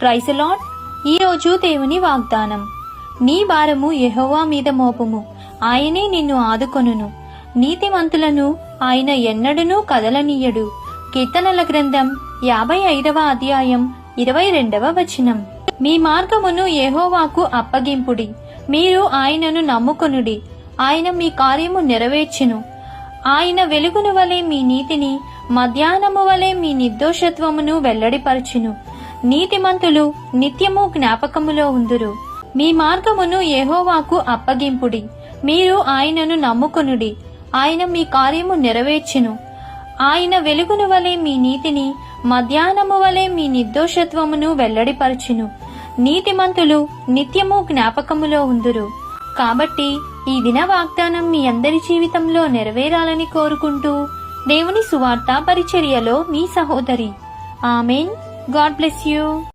ప్రైసలాట్ ఈరోజు దేవుని వాగ్దానం. నీ భారము యహోవా మీద మోపము. ఆయనే నిన్ను ఆదుకొనును. నీతిమంతులను ఆయన ఎన్నడనూ కదలనీయడు. కీర్తనల గ్రంథం యాభై ఐదవ అధ్యాయం ఇరవై రెండవ వచనం. మీ మార్గమును యహోవాకు అప్పగింపుడి. మీరు ఆయనను నమ్ముకొనుడి. ఆయన మీ కార్యము నెరవేర్చును. ఆయన వెలుగును వలె మీ నీతిని మధ్యాహ్నము వలె మీ నిర్దోషత్వమును వెల్లడిపరచును. నీతిమంతులు నిత్యము జ్ఞాపకములో ఉందురు. మీ మార్గమును ఎహోవాకు అప్పగింపుడి. మీరు ఆయనను నమ్ముకొనుడి. ఆయన మీ కార్యము నెరవేర్చును. ఆయన వెలుగును వలె మీ నీతిని మధ్యాహ్నము వలె మీ నిర్దోషత్వమును వెల్లడిపరచును. నీతిమంతులు నిత్యము జ్ఞాపకములో ఉందురు. కాబట్టి ఈ దిన వాగ్దానం మీ అందరి జీవితంలో నెరవేరాలని కోరుకుంటూ దేవుని సువార్త పరిచర్యలో మీ సహోదరి. ఆమెన్. God bless you.